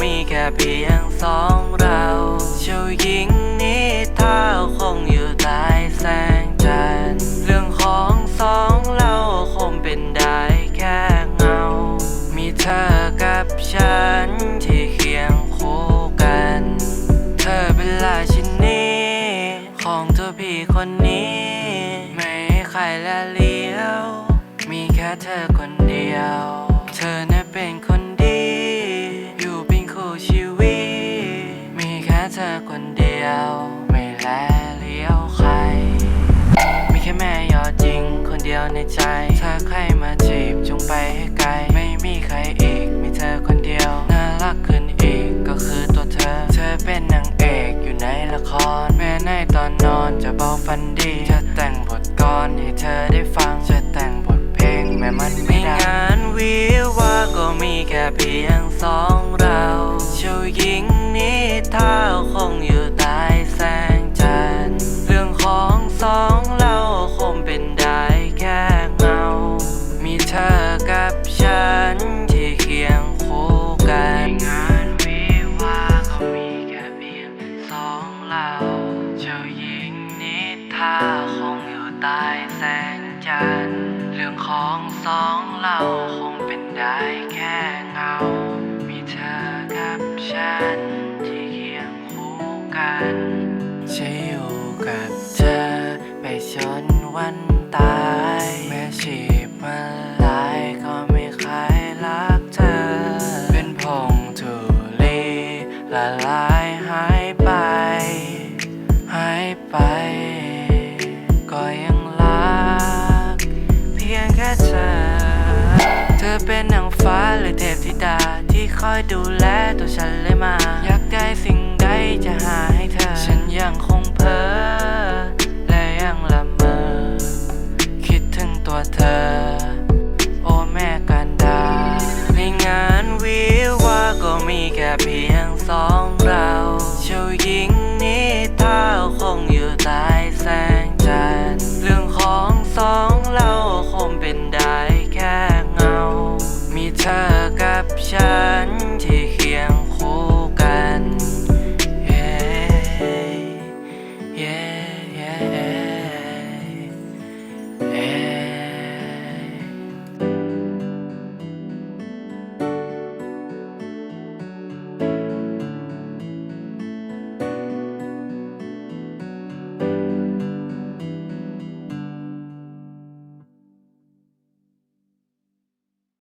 มีแค่เพียงสองเราเจ้าหญิงนิทาคงอยู่ใต้แสงจันทร์เรื่องของสองเราคงเป็นได้แค่เงา มีเธอกับฉันที่เคียงคู่กัน เธอเป็นราชินีของตัวพี่คนนี้ ไม่ให้ใครละเลี้ยว มีแค่เธอคนเดียว ยว ไม่แลเลี้ยวใคร มีแค่แม่ยอดจริงคนเดียวในใจ ถ้าใครมาจีบจงไปให้ไกล แสงจันทร์เรื่องของสองเราคงเป็นได้แค่ คอยดูแลตัวฉัน